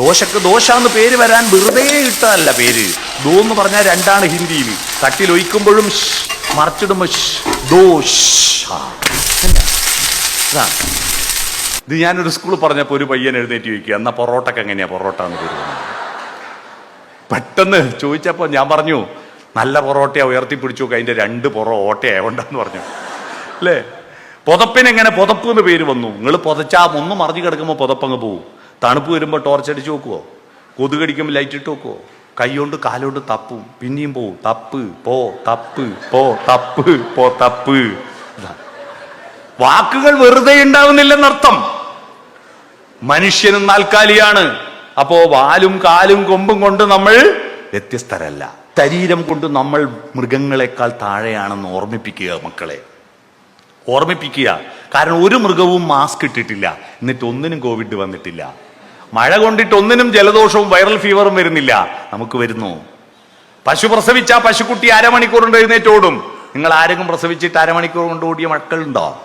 ദോശക്ക് ദോശ എന്ന് പേര് വരാൻ വെറുതെ ഇട്ടതല്ല പേര്. ദോ എന്ന് പറഞ്ഞാൽ രണ്ടാണ് ഹിന്ദിയിൽ. തട്ടിൽ ഒഴിക്കുമ്പോഴും മറച്ചിടുമ്പോ മറിച്ചിടുമ്പോ ഷ്, ദോശ. ഇത്. ഞാനൊരു സ്കൂളിൽ പറഞ്ഞപ്പോൾ ഒരു പയ്യൻ എഴുന്നേറ്റ് ചോദിക്കുക എന്നാ പൊറോട്ടക്ക് എങ്ങനെയാ പൊറോട്ട എന്ന് പേര് വന്നത്?" പെട്ടെന്ന് ചോദിച്ചപ്പോൾ ഞാൻ പറഞ്ഞു നല്ല പൊറോട്ടയാ ഉയർത്തിപ്പിടിച്ചു നോക്കുക അതിന്റെ രണ്ട് പൊറ ഓട്ടയായോണ്ടെന്ന് പറഞ്ഞു. അല്ലേ? പുതപ്പിനെങ്ങനെ പുതപ്പ് എന്ന് പേര് വന്നു. നിങ്ങൾ പുതച്ചാ ഒന്ന് മറിഞ്ഞു കിടക്കുമ്പോൾ പുതപ്പങ്ങ് പോവും. തണുപ്പ് വരുമ്പോൾ ടോർച്ച് അടിച്ച് നോക്കുവോ കൊതുകടിക്കുമ്പോൾ ലൈറ്റ് ഇട്ട് നോക്കുമോ കൈകൊണ്ട് കാലുകൊണ്ട് തപ്പും. പിന്നെയും പോവും. തപ്പ് പോ തപ്പ് പോ തപ്പ് പോ തപ്പ്. വാക്കുകൾ വെറുതെ ഉണ്ടാവുന്നില്ലെന്നർത്ഥം മനുഷ്യനും നാൽക്കാലിയാണ്. അപ്പോ വാലും കാലും കൊമ്പും കൊണ്ട് നമ്മൾ വ്യത്യസ്തരല്ല. ശരീരം കൊണ്ട് നമ്മൾ മൃഗങ്ങളെക്കാൾ താഴെയാണെന്ന് ഓർമ്മിപ്പിക്കുക മക്കളെ. ഓർമ്മിപ്പിക്കുക. കാരണം ഒരു മൃഗവും മാസ്ക് ഇട്ടിട്ടില്ല. എന്നിട്ട് ഒന്നിനും കോവിഡ് വന്നിട്ടില്ല. മഴ കൊണ്ടിട്ട് ഒന്നിനും ജലദോഷവും വൈറൽ ഫീവറും വരുന്നില്ല. നമുക്ക് വരുന്നു. പശു പ്രസവിച്ച പശുക്കുട്ടി അരമണിക്കൂർ കൊണ്ട് എഴുന്നേറ്റ് ഓടും നിങ്ങൾ ആരെങ്കിലും പ്രസവിച്ചിട്ട് അരമണിക്കൂർ കൊണ്ട് ഓടിയ മക്കളുണ്ടോ?